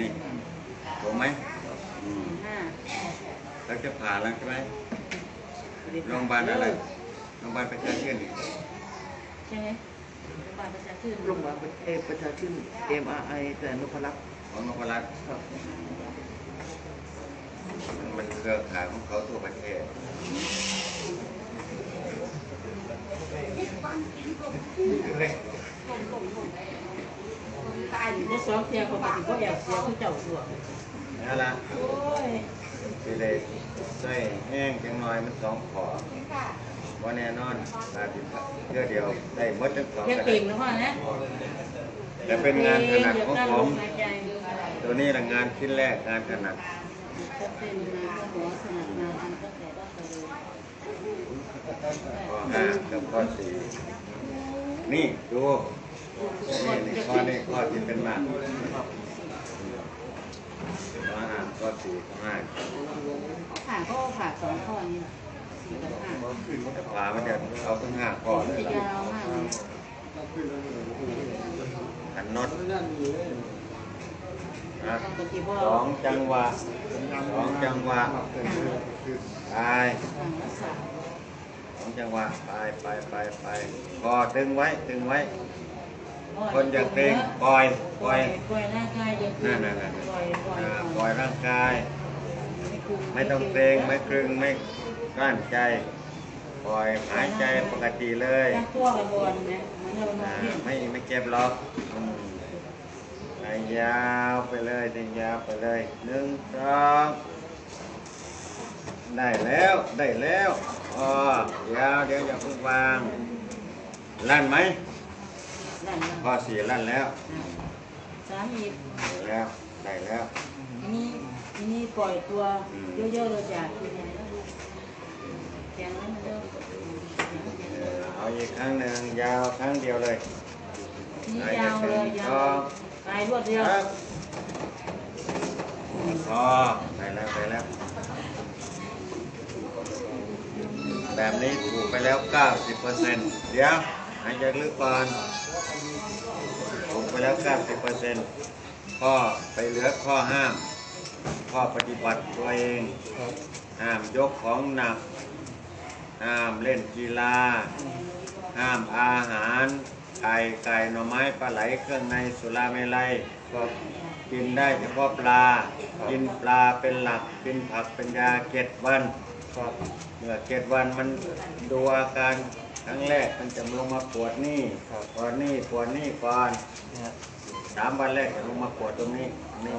นี่ถูกไหมอืมแล้วจะผ่าแล้วใช่ไหมโรงพยาบาลอะไรโรงพยาบาลประชาชื่นนี่ใช่ไหมโรงพยาบาลประชาชนโรงพยาบาลเอประชาชื่น MRI แต่นพลัตน์ของนพลัตน์ครับมันเครือข่ายของเขาทั่วประเทศเตายอยู่ในสองเทียเขาปฏิบัติแอบเสียผู้เจ้าตัวนั่นละโอ้ยสิเลยใส่แห้งจังหน่อยมันสองขอว่าแน่นอนอาจจะเพื่อเดียวได้หมดทั้งสองเทียก็เก่งนะพ่อนะแต่เป็นงานถนัดของผมตัวนี้หละงานชิ้นแรกงานถนัดจะเป็นงาแลยข้อห้ากับข้อสี่นี่ดู ข้อนี้ข้อที่เป็นมากข้อห้าข้อสี่ข้อห้าผ่าก็ผ่าสองข้อนี้สี่กับห้าแต่ขวามันจะเอาทั้งห้าข้อเลยยาวมากเลยขันน็อตนะสองจังหวะสองจังหวะไปสามสองจังหวะไปไปไปไปคอตึงไว้ตึงไว้ คนอยากเกรงปล่อยปปล่ล่ออยยปล่อยร่างกายอย่านั่นนั่นนั่นปล่อยปล่อยอ่าปล่อยร่างกายคุไม่ต้องเกรงไม่ครึงไม่กลั้นใจ ปล่อยหายใจปกติเลยยักตัวกับบอลนะมันเรามออ่างเห็นไม่ไม่เจ็บหรอกอืมไปยาวไปเลยเดินยาวไปเลยหนึ่งสองได้แล้วได้แล้วอ๋อยาวเดี๋ยวอย่าเพิ่งวางลั่นไหม นั่นข้อสี่ลั่นแล้วสามอีกได้แล้วได้แล้ว ทีนี้ทีนี้ปล่อยตัวเยอะๆเลยจ้ะแข็งแล้วมันเริ่มเออเอาอีกครั้งหนึ่งยาวครั้งเดียวเลยทีนี้ยาวเลยยาวตายรวดเดียวครับพอได้แล้วได้แล้ว แบบนี้ถูกไปแล้ว 90%เดี๋ยวหายใจลึกก่อนถูกไป แล้ว 90%ข้อไปเหลือข้อห้าม ข้อปฏิบัติตัวเอง ห้ามยกของหนัก ห้ามเล่นกีฬา ห้ามอาหาร ไก่ไก่หน่อไม้ปลาไหลเครื่องในสุราเมลัยก็กินได้เฉพาะปลา กินปลาเป็นหลัก กินผักเป็นยาเจ็ดวันเมื่อเจ็ดวันมันดูอาการ ครั้งแรกมันจะลงมาปวดนี่ปวดนี่ปวดนี่ก่อนสามวันแรกจะลงมาปวดตรงนี้นี่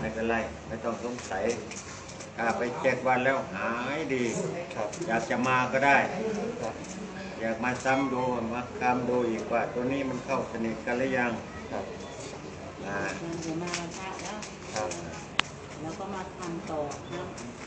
ไม่เป็นไรไม่ต้องสงสัยถ้าไปเจ็ดวันแล้วหายดีอยากจะมาก็ได้อยากมาซ้ำดูมาคำดูอีกว่า ตัวนี้มันเข้าสนิทกันหรือยังอ่าเดี๋ยวมาพระแล้วแล้วก็มาทำต่อนะ